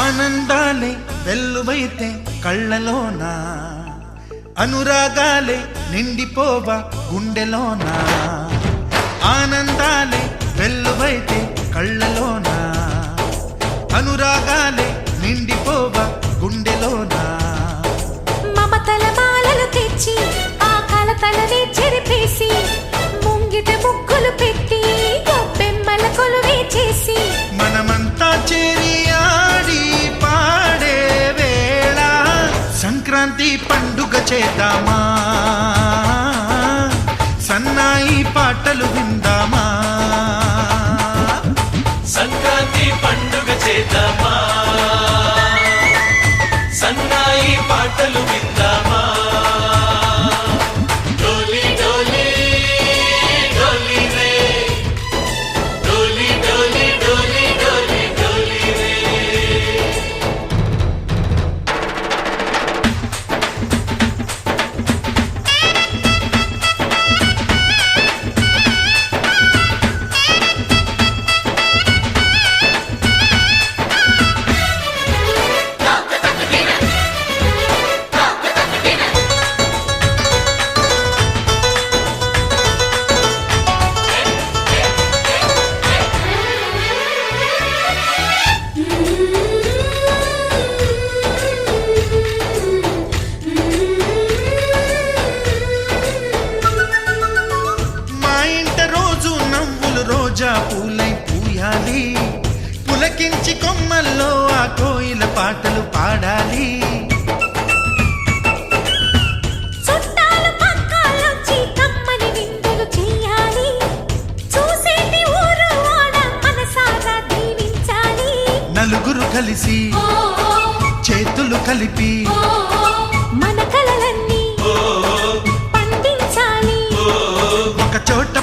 ఆనందాలే వెల్లువైతే కళ్ళలోనా అనురాగాలే నిండిపోవా గుండెలోనా. ఆనందాలే వెల్లువైతే కళ్ళలోనా అనురాగాలే నిండిపోవా గుండెలోనా. మమతల మాలలు తెచ్చి ఆ కలతలని చెరిపేసి ముంగిట ముగ్గులు పెట్టి బొమ్మెమ్మల కొలువే చేసి. మనమంతా చేరి చేద్దామా? సన్నాయి పాటలు నలుగురు కలిసి చేతులు కలిపి మన కలలన్నీ పండించాలి. ఒక చోట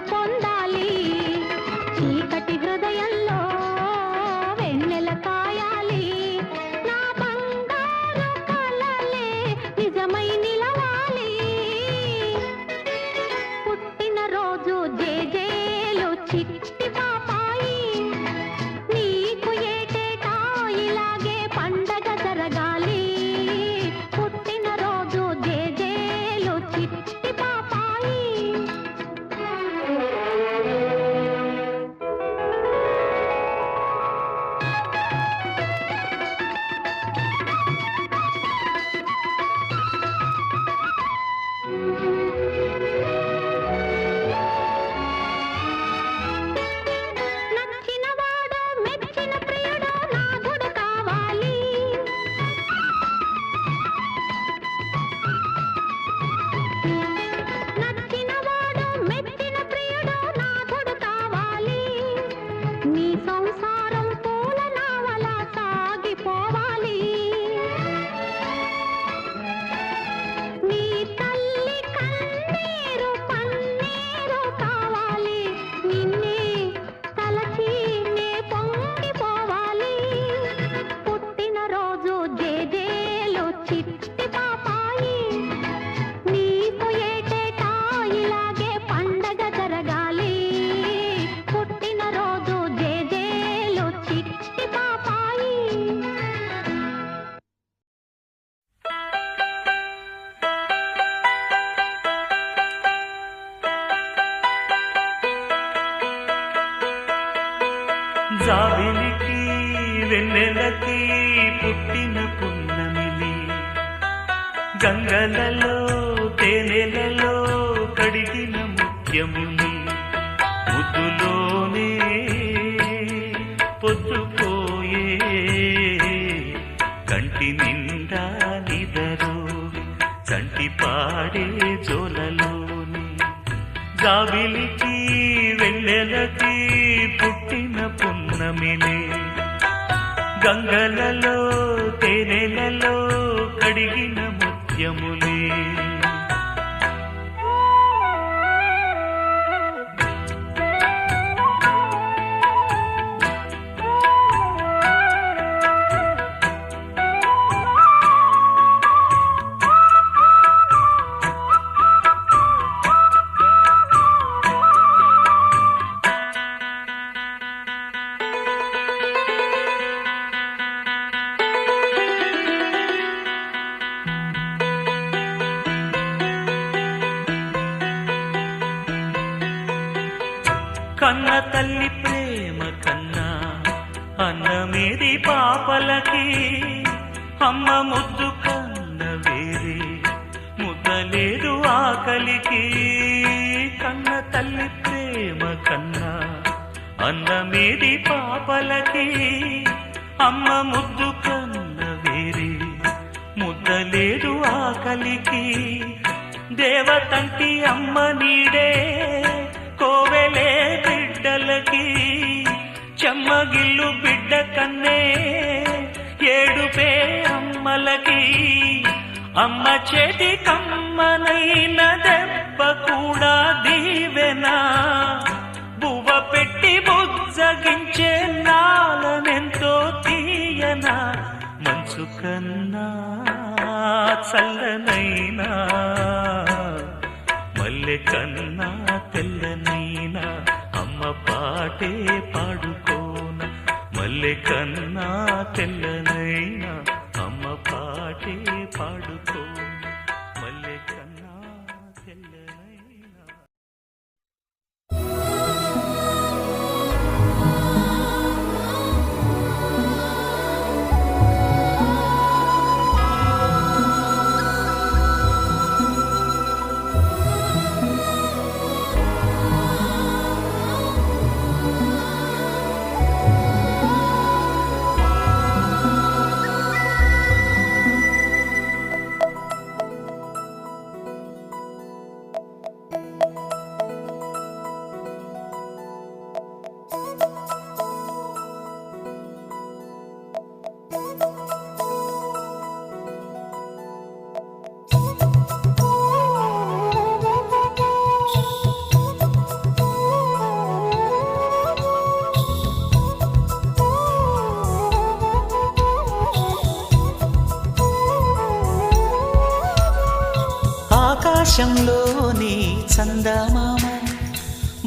பொந்த ముత్యముని ముద్దులోనే పొద్దుపోయే కంటి నిండా నిదరు కంటి పాడే జోలలోని. జాబిలికి వెన్నెలకి పుట్టిన పున్నమిలే గంగలలో కన్నా అన్నమేది పాపలకి అమ్మ ముద్దు కన్న వేరే ముద్దలేదు ఆకలికి. దేవతంటి అమ్మ నీడే కోవెలే బిడ్డలకి. చెమ్మగిల్లు బిడ్డ కన్నే ఏడుపే అమ్మలకి. అమ్మ చేతి కమ్మనైన దెబ్బ కూడా దీవెనా. బుజ్జగించే నాలనెంతో తీయన మంచు కన్నా చల్లనైనా మల్లె కన్నా తెల్లనైనా అమ్మ పాటే పాడుకోన. మల్లె కన్నా తెల్లనైనా అమ్మ పాటే పాడు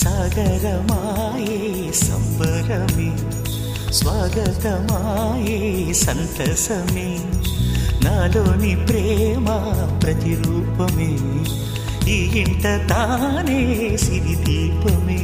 సాగరమాయే సంబరమే స్వాగతమాయే సంతసమే నాలోని ప్రేమ ప్రతిరూపమే ఈ ఇంట తానే సిరి దీపమే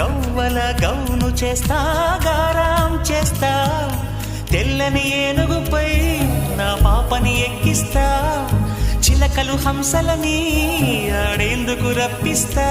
గవ్వల గౌను చేస్తా గారాం చేస్తా. తెల్లని ఏనుగుపై నా పాపని ఎక్కిస్తా. చిలకలు హంసలని ఆడేందుకు రప్పిస్తా.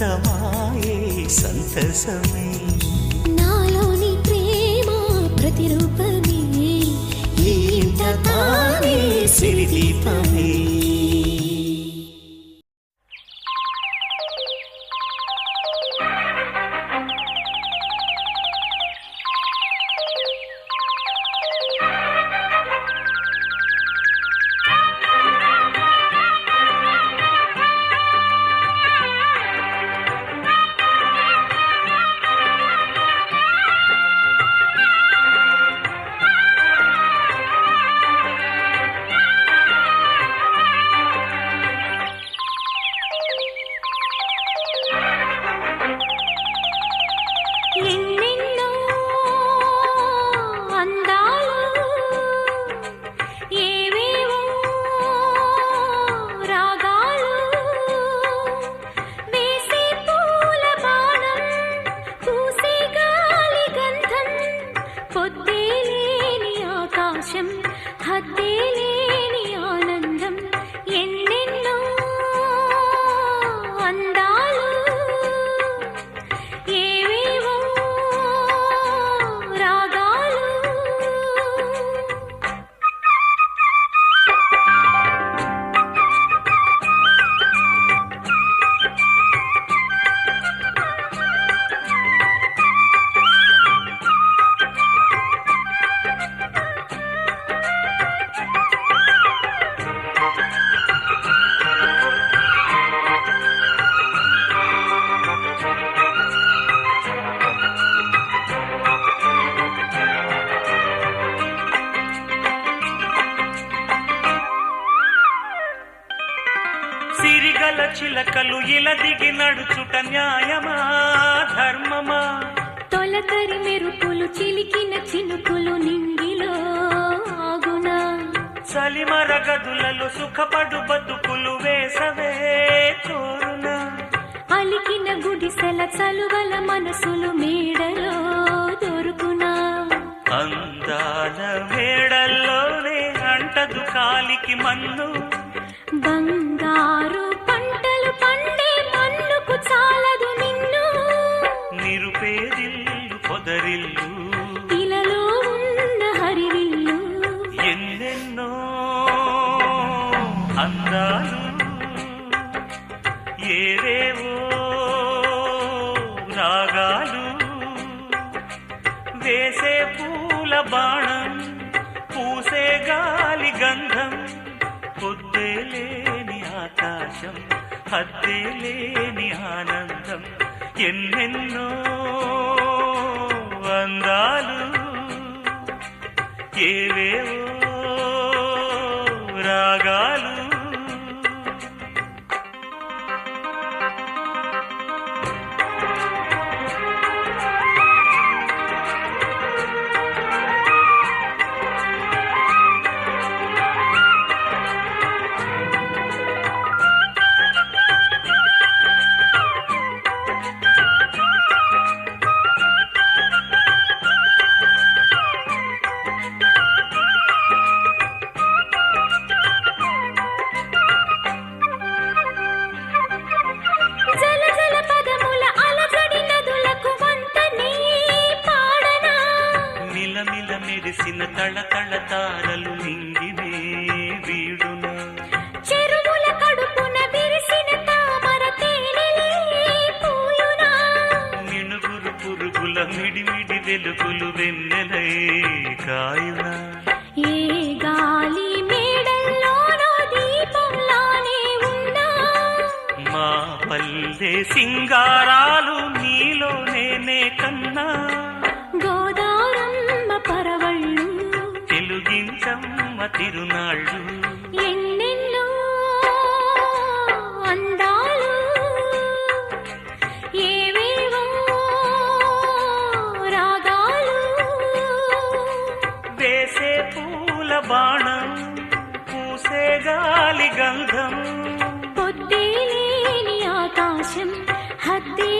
స్వాగతమాయే సంతసమే. నాలోని ప్రేమ ప్రతిరూపమే. ఈ తానే సిరిదీపమే. म् చిలకలు ఇలా దిగి నడుచుట న్యాయమా? ధర్మమా? తొలకరి మెరుపులు చిలికిన చినుకులు నింగిలో ఆగునా? చలిమర గదులలో సుఖపడు బతుకులు వేసవే కోరునా? అలికిన గుడిసెల చలువల మనసులు మేడలో దొరుకునా? అందాల మేడల్లోనే అంటదు కాలికి మన్ను. బంగారు లేని ఆనందం ఎన్నెన్నో అందాలు. ఏవేవో تڑپ తిరునాళ్ళు ఎన్నెన్నో అందాలు ఏవేవో రాగాలు వేసే పూల బాణం పూసే గాలి గంధం పొద్దే లేని ఆకాశం హద్దే